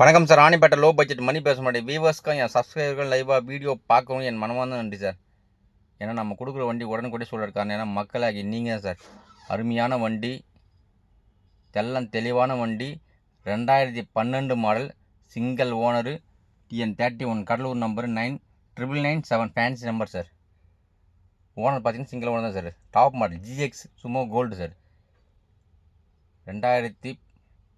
வணக்கம் sir. Ranipet low budget Mani பேச மாட்டேன். வீவர்ஸ்க்கும் என் சப்ஸ்கிரைபர்கள் லைவாக வீடியோ பார்க்கவும் என் மனமான நன்றி சார். ஏன்னா நம்ம கொடுக்குற வண்டி உடனுக்குடி சொல்கிற காரணம் ஏன்னா மக்களாகி நீங்கள் தான் சார். அருமையான வண்டி தெல்லம் தெளிவான வண்டி ரெண்டாயிரத்தி பன்னெண்டு model single owner TN thirty one Cuddalore number nine triple nine seven fancy number sir. Owner பார்த்தீங்கன்னா சிங்கிள் ஓனர் தான் சார். டாப் மாடல் ஜிஎக்ஸ் சும்மா கோல்டு சார். ரெண்டாயிரத்தி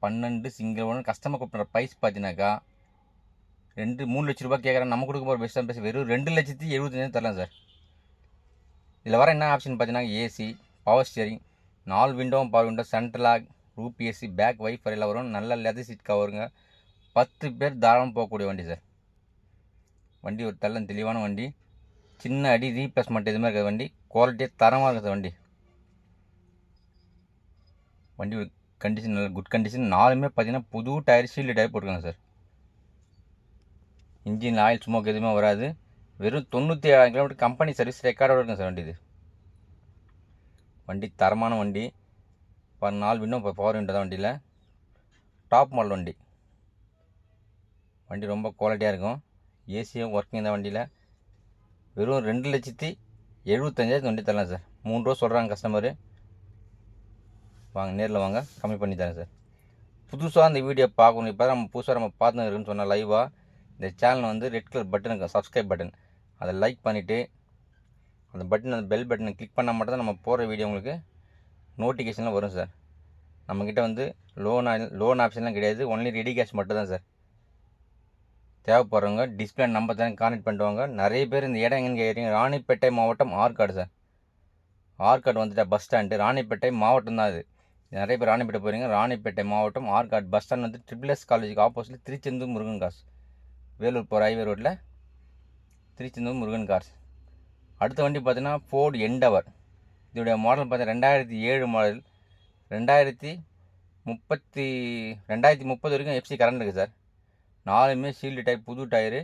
பன்னெண்டு சிங்கிள் ஒன்று கஸ்டமர் கூப்பிட்ற ப்ரைஸ் பார்த்தீங்கன்னாக்கா ரெண்டு மூணு லட்ச ரூபாய் கேட்குறேன் நம்ம கொடுக்க போகிற பெஸ்ட்டாக பேச வெறும் ரெண்டு லட்சத்தி எழுபத்தஞ்சாயிரம் தரலாம் சார். இதில் வர என்ன ஆப்ஷன் பார்த்தீங்கன்னா ஏசி பவர் ஸ்டியரிங் நாலு விண்டோவும் power window central lock roof AC back wiper எல்லாம் வரும். நல்ல லெதர் சீட் கவருங்க பத்து பேர் தாராளம் போகக்கூடிய வண்டி சார். வண்டி ஒரு தள்ளம் தெளிவான வண்டி. சின்ன அடி ரீப்ளேஸ்மெண்ட் இதுமாதிரி இருக்கிற வண்டி. குவாலிட்டியாக தரமாக இருக்குது வண்டி. வண்டி ஒரு கண்டிஷன் நல்ல குட் கண்டிஷன் நாலுமே பார்த்தீங்கன்னா புது டயர் ஷீல்டு டயர் போட்டுருக்காங்க சார் இன்ஜின் ஆயில் ஸ்மோக் எதுவுமே வராது. வெறும் தொண்ணூற்றி ஏழாயிரம் கிலோமீட்டர் கம்பெனி சர்வீஸ் ரெக்கார்டோட இருக்கும் சார் வண்டி இது வண்டி தரமான வண்டி. பர் நாலு வின்னும் இப்போ பவர் விண்டோ தான் வண்டியில். டாப் மாடல் வண்டி. வண்டி ரொம்ப குவாலிட்டியாக இருக்கும். ஏசியும் ஒர்க்கிங் தான் வண்டியில். வெறும் ரெண்டு லட்சத்தி எழுபத்தஞ்சாயிரத்து வண்டி தரலாம் சார் மூணு ரூபா சொல்கிறாங்க கஸ்டமரு வாங்க நேரில் வாங்க. கம்மி பண்ணி தரேன் சார் புதுசாக அந்த வீடியோ பார்க்கணும். இப்போ நம்ம புதுசாக நம்ம பார்த்துன்னு இருக்குன்னு சொன்னால் லைவாக இந்த சேனல் வந்து ரெட் கலர் பட்டன் இருக்கும் சப்ஸ்கிரைப் பட்டன் அதை லைக் பண்ணிவிட்டு அந்த பட்டன் அந்த பெல் பட்டனை கிளிக் பண்ணால் மட்டும் தான் நம்ம போகிற வீடியோ உங்களுக்கு நோட்டிஃபிகேஷனில் வரும் சார் நம்மக்கிட்ட வந்து லோன் லோன் ஆப்ஷன்லாம் கிடையாது. ஒன்லி ரெடி கேஷ் மட்டும் தான் சார் தேவைப்படுறவங்க டிஸ்பிளே நம்பர் தான் கான்டெக்ட் பண்ணுவாங்க நிறைய பேர் இந்த இடம் எங்கேன்னு கேட்குறீங்க ராணிப்பேட்டை மாவட்டம் ஆற்காடு சார் ஆற்காடு வந்துட்டா பஸ் ஸ்டாண்டு ராணிப்பேட்டை மாவட்டம் தான் அது. நிறைய பேர் ராணிப்பேட்டை போகிறீங்க ராணிப்பேட்டை மாவட்டம் ஆர்காட் பஸ் ஸ்டாண்ட் வந்து ட்ரிபிள் எஸ் காலேஜுக்கு ஆப்போசிட்டில் திருச்செந்தூர் முருகன் காசு வேலூர் போகிற ஹைவே ரோட்டில் திருச்செந்தூர் முருகன் கார்ஸ் அடுத்த வண்டி பார்த்தீங்கன்னா ஃபோர்டு எண்டவர் இதோடைய மாடல் பார்த்தா ரெண்டாயிரத்தி ஏழு மாடல் ரெண்டாயிரத்தி முப்பத்தி ரெண்டாயிரத்தி முப்பது வரைக்கும் எஃப்சி கரண்ட் இருக்குது சார் நாலுமே ஷீல்டு டயர் புது டயரு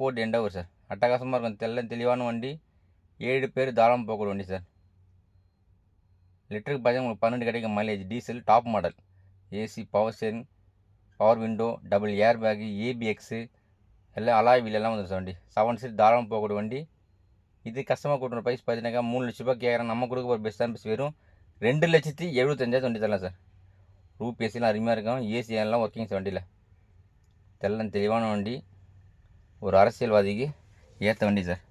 ஃபோர்டு எண்டவர் சார் அட்டகாசமாக இருக்கும். தெல்ல தெளிவான வண்டி. ஏழு பேர் தாராளம் போகக்கூடிய வண்டி சார் லிட்டருக்கு பார்த்தா உங்களுக்கு பன்னெண்டு கிடைக்கும் mileage diesel top model AC power steering power window double air bag ABS எல்லாம் அலாய் வீலெல்லாம் வந்துடும் வண்டி. செவன் சீட் தாராளம் போகக்கூடிய வண்டி. இது கஷ்டமாக கொடுக்குற ப்ரைஸ் பார்த்தீங்கன்னாக்கா மூணு லட்ச ரூபாய் கேட்குறேன் நம்ம கொடுக்க போகிற பெஸ்ட் தான் வெறும் ரெண்டு லட்சத்தி எழுபத்தஞ்சாயிரம் வண்டி தரலாம் சார். ரூப் ஏசிலாம் அருமையாக இருக்கும். ஏசி எல்லாம் ஒர்க்கிங் சார் வண்டியில். தெல்லாம் தெளிவான வண்டி. ஒரு அரசியல்வாதிக்கு ஏற்ற வண்டி சார்.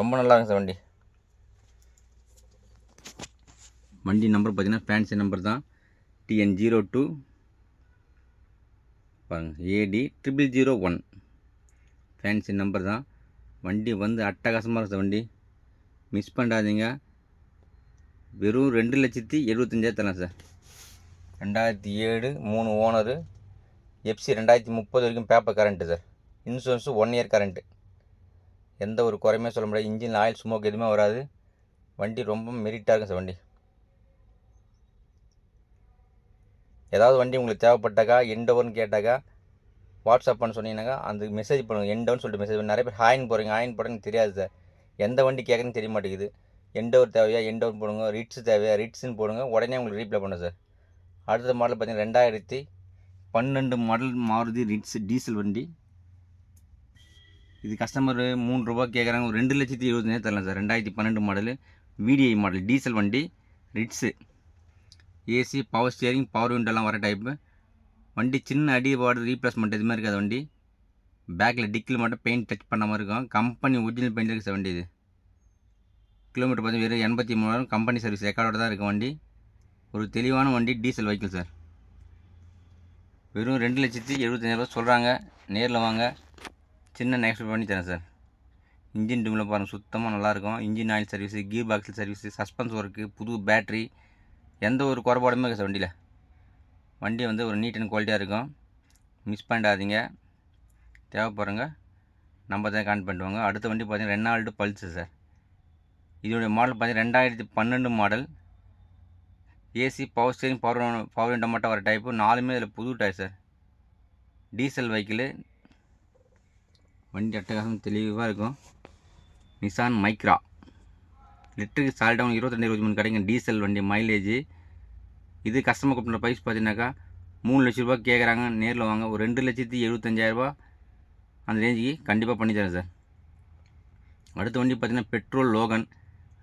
ரொம்ப நல்லா இருக்கும் சார் வண்டி. வண்டி நம்பர் பார்த்தீங்கன்னா ஃபேன்சி நம்பர் தான். TN zero two AD triple zero one fancy number தான். வண்டி வந்து அட்டகாசமாக இருக்கும் சார் வண்டி. மிஸ் பண்ணாதீங்க. வெறும் ரெண்டு லட்சத்தி எழுபத்தஞ்சாயிரம் தரலாம் சார் ரெண்டாயிரத்தி ஏழு மூணு ஓனரு. எஃப்சி ரெண்டாயிரத்தி முப்பது வரைக்கும் paper current sir insurance one year current எந்த ஒரு குறையுமே சொல்ல முடியாது. இன்ஜின் ஆயில் ஸ்மோக் எதுவுமே வராது. வண்டி ரொம்ப மெரிட்டாக இருக்கும் சார் வண்டி. ஏதாவது வண்டி உங்களுக்கு தேவைப்பட்டாக்கா எண்டவர்னு கேட்டாக்கா வாட்ஸ்அப் பண்ண சொன்னீங்கன்னாக்கா அந்த மெசேஜ் பண்ணுங்கள் எண்டோன்னு சொல்லிட்டு மெசேஜ் பண்ணி. நிறைய பேர் ஹாயின் போகிறீங்க ஹாயின் போடுறேன்னு தெரியாது சார் எந்த வண்டி கேட்குறேன்னு தெரிய மாட்டேங்குது. எண்டோவர் தேவையா? எண்டோவர் போடுங்க. ரிட்ஸ் தேவையா? ரிட்ஸ்ன்னு போடுங்க. உடனே உங்களுக்கு ரீப்ளை பண்ண சார் அடுத்த மாடல் பார்த்தீங்கன்னா ரெண்டாயிரத்தி பன்னெண்டு மாடல் மாருதி ரிட்ஸ் டீசல் வண்டி. இது கஸ்டமர் மூணு ரூபா கேட்குறாங்க. ஒரு ரெண்டு லட்சத்தி இருபத்தஞ்சாயிரம் தரலாம் சார் ரெண்டாயிரத்தி பன்னெண்டு மாடலு விடிஐ மாடல் டீசல் வண்டி Ritz AC power steering power விண்டோலாம் வர டைப்பு வண்டி சின்ன அடிபாடு ரீப்ளேஸ்மெண்ட் எதுவுமே இருக்காது வண்டி. பேக்கில் டிக்கில் மட்டும் பெயிண்ட் டச் பண்ண மாதிரி இருக்கும். கம்பெனி ஒரிஜினல் பெயிண்ட் இருக்குது சார் வண்டி இது. கிலோமீட்டர் பார்த்து வெறும் எண்பத்தி மூணாயிரம் கம்பெனி சர்வீஸ் ரெக்கார்டோட தான் இருக்குது வண்டி. ஒரு தெளிவான வண்டி டீசல் வெஹிக்கிள் சார் வெறும் ரெண்டு லட்சத்தி எழுபத்தஞ்சாயிரரூபா சொல்கிறாங்க நேரில் வாங்க. சின்ன நெக்ஸ்ட் பண்ணி தரேன் சார் இன்ஜின் டூமில் பாருங்கள் சுத்தமாக நல்லாயிருக்கும் இன்ஜின் ஆயில் சர்வீஸு கீர் பாக்ஸில் சர்வீஸு சஸ்பென்ஸ் ஒர்க்கு புது பேட்ரி எந்த ஒரு குறைபாடுமே இருக்குது சார் வண்டியில். வண்டி வந்து ஒரு நீட் அண்ட் குவாலிட்டியாக இருக்கும். மிஸ் பண்ணிடாதீங்க. தேவைப்படுறவங்க நம்ம தான் கான்ட் பண்ணிட்டு அடுத்த வண்டி பார்த்தீங்கன்னா ரெனால்டு பல்ஸு சார் இதோடைய மாடல் பார்த்தீங்கன்னா ரெண்டாயிரத்தி பன்னெண்டு model AC power steering power power window மட்டும் வர டைப்பு நாலுமே இதில் புது டயர் சார் டீசல் வெஹிக்கிளு வண்டி அட்டகாசம் தெளிவாக இருக்கும். நிசான் மைக்ரா லிட்டருக்கு சால்டவுன் இருபத்தி ரெண்டு இருபத்தி மூணு கிடைக்கும் டீசல் வண்டி மைலேஜ் இது கஸ்டமர் கூப்பிட்ற ப்ரைஸ் பார்த்தீங்கன்னாக்கா மூணு லட்ச ரூபா கேட்குறாங்க நேரில் வாங்க. ஒரு ரெண்டு லட்சத்தி எழுபத்தஞ்சாயிரரூபா அந்த ரேஞ்சுக்கு கண்டிப்பாக பண்ணித்தரேன் சார். அடுத்த வண்டி பார்த்தீங்கன்னா பெட்ரோல் லோகன்.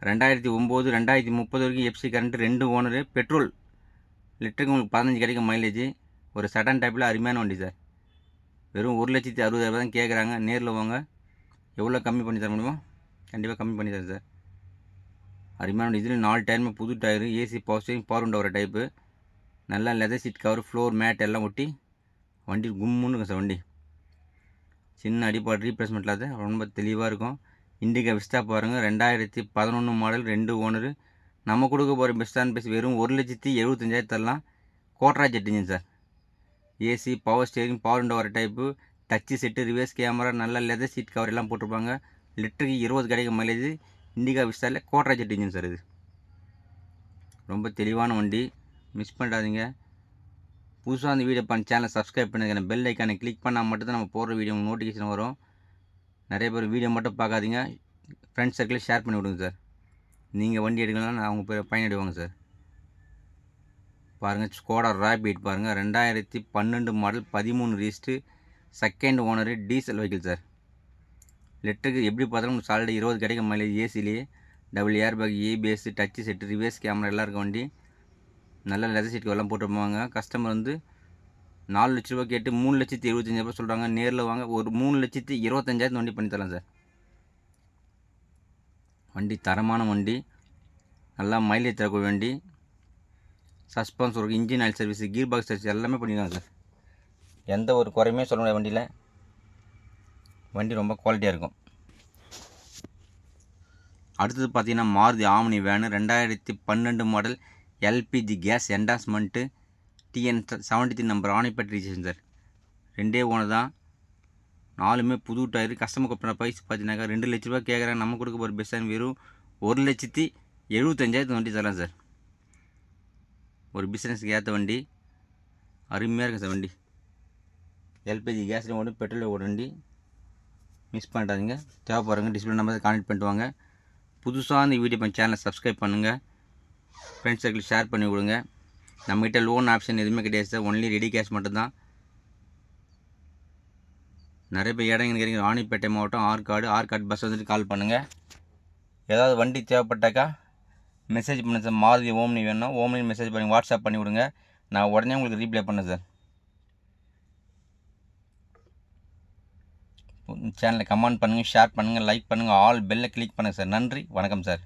ரெண்டாயிரத்தி ஒம்பது ரெண்டாயிரத்தி முப்பது வரைக்கும் எஃப்சி கரண்ட் ரெண்டு ஓனரு பெட்ரோல் லிட்டருக்கு உங்களுக்கு பதினஞ்சு கிடைக்கும் மைலேஜ் ஒரு சடன் டைப்பில் அருமையான வண்டி சார். வெறும் ஒரு லட்சத்தி அறுபதாயிரம் தான் கேட்குறாங்க நேரில் வாங்க. எவ்வளோ கம்மி பண்ணி தர முடியுமோ? கண்டிப்பாக கம்மி பண்ணி தரேன் சார். அருமையான இதில் நாலு டயருமே புது tyre AC power steering power உண்ட வர டைப்பு நல்லா leather seat cover floor mat எல்லாம் ஒட்டி வண்டி கும்முன்னு இருக்கும் சார் வண்டி. சின்ன அடிப்பாடு ரீப்ளேஸ்மெண்ட் இல்லாத ரொம்ப தெளிவாக இருக்கும். இண்டிகா விஸ்டா பாருங்கள் ரெண்டாயிரத்தி பதினொன்று மாடல் ரெண்டு ஓனரு நம்ம கொடுக்க போகிற பெஸ்டான் பேசி வெறும் ஒரு லட்சத்தி எழுபத்தஞ்சாயிரத்து தரலாம். கோட்ராஜ் எட்டுங்க sir AC power steering power window வர type touch set reverse camera நல்ல லெதர் சீட் கவர் எல்லாம் போட்டிருப்பாங்க. லிட்டருக்கு இருபது கிடைக்கும் மைலேஜ் இண்டிகா விஸ்டாரில் கோட்ரா ஜெட் இன்ஜின் சார் இது. ரொம்ப தெளிவான வண்டி. மிஸ் பண்ணிடாதீங்க. புதுசாக அந்த வீடியோ பண்ண சேனலை சப்ஸ்கிரைப் பண்ணுங்கள் பெல் ஐக்கானை கிளிக் பண்ணால் மட்டும்தான் நம்ம போடுற வீடியோ நோட்டிஃபிகேஷன் வரும். நிறைய பேர் வீடியோ மட்டும் பார்க்காதீங்க. ஃப்ரெண்ட்ஸ் சர்க்கிளில் ஷேர் பண்ணி விடுங்க சார் நீங்கள் வண்டி எடுக்கலாம் அவங்க பேர் பயனடைவாங்க சார் பாருங்கள் ஸ்கோடா ராபிட் பாருங்கள் ரெண்டாயிரத்தி பன்னெண்டு மாடல் பதிமூணு ரீஸ்ட்டு second owner diesel vehicle sir லெட்டருக்கு எப்படி பார்த்தாலும் சாலிடாக இருபது கிடைக்கும் mileage ஏசிலேயே double air bag ABS touch set reverse camera எல்லாம் இருக்க வண்டி. நல்ல லெதர் சீட் எல்லாம் போட்டுருப்பாங்க கஸ்டமர் வந்து நாலு லட்ச ரூபா கேட்டு மூணு லட்சத்தி எழுபத்தஞ்சாயிரம் சொல்கிறாங்க நேரில் வாங்க ஒரு மூணு லட்சத்தி இருபத்தஞ்சாயிரத்து வண்டி பண்ணித்தரலாம் சார். வண்டி தரமான வண்டி. நல்லா மைலேஜ் தரக்கூடிய வண்டி. சஸ்பென்ஸ் ஒரு engine oil service gear box service எல்லாமே பண்ணிக்கலாம் சார். எந்த ஒரு குறையுமே சொல்ல முடியாது வண்டியில். வண்டி ரொம்ப குவாலிட்டியாக இருக்கும். அடுத்தது பார்த்திங்கன்னா மாருதி ஆம்னி வேனு ரெண்டாயிரத்தி பன்னெண்டு model LPG gas endorsement TN seventy three number ஆணைப்பட்டு registration sir ரெண்டே ஓனர் தான். நாலுமே புது டயரு கஸ்டமர் கப்பின ப்ரைஸ் பார்த்தீங்கன்னாக்கா ரெண்டு லட்ச ரூபா கேட்குறாங்க நம்ம கொடுக்க போகிற பெஸ்ட் வெறும் ஒரு லட்சத்தி எழுபத்தஞ்சாயிரத்து வண்டி தரலாம் சார் ஒரு பிஸ்னஸ்க்கு ஏற்ற வண்டி. அருமையாக இருக்கும் சார் வண்டி. எல்பிஜி கேஸ்லேயும் ஓடும் பெட்ரோலில் ஓடும் வண்டி. மிஸ் பண்ணிட்டாதீங்க தேவைப்படுறவங்க டிஸ்பிளே நம்பர் கான்டெக்ட் பண்ணிட்டு வாங்க. புதுசாக இந்த வீடியோ பண்ண சேனலை சப்ஸ்கிரைப் பண்ணுங்கள் ஃப்ரெண்ட்ஸ் சர்க்கிள் ஷேர் பண்ணி விடுங்க. நம்மகிட்ட லோன் ஆப்ஷன் எதுவுமே கிடையாது சார் ஒன்லி ரெடி கேஷ் மட்டும்தான். நிறைய பேர் இடம் கேட்குறீங்க ராணிப்பேட்டை மாவட்டம் ஆற்காடு ஆற்காடு பஸ் வந்துட்டு கால் பண்ணுங்கள் ஏதாவது வண்டி தேவைப்பட்டாக்கா மெசேஜ் பண்ணுங்கள் சார் மாருதி ஓம்னி வேணும் ஓம்னி மெசேஜ் பண்ணி வாட்ஸ்அப் பண்ணி விடுங்க. நான் உடனே உங்களுக்கு ரீப்ளை பண்ணேன் சார் சேனலை கமெண்ட் பண்ணுங்கள் ஷேர் பண்ணுங்கள் லைக் பண்ணுங்கள் ஆல் பெல்லை கிளிக் பண்ணுங்கள் சார் நன்றி வணக்கம் சார்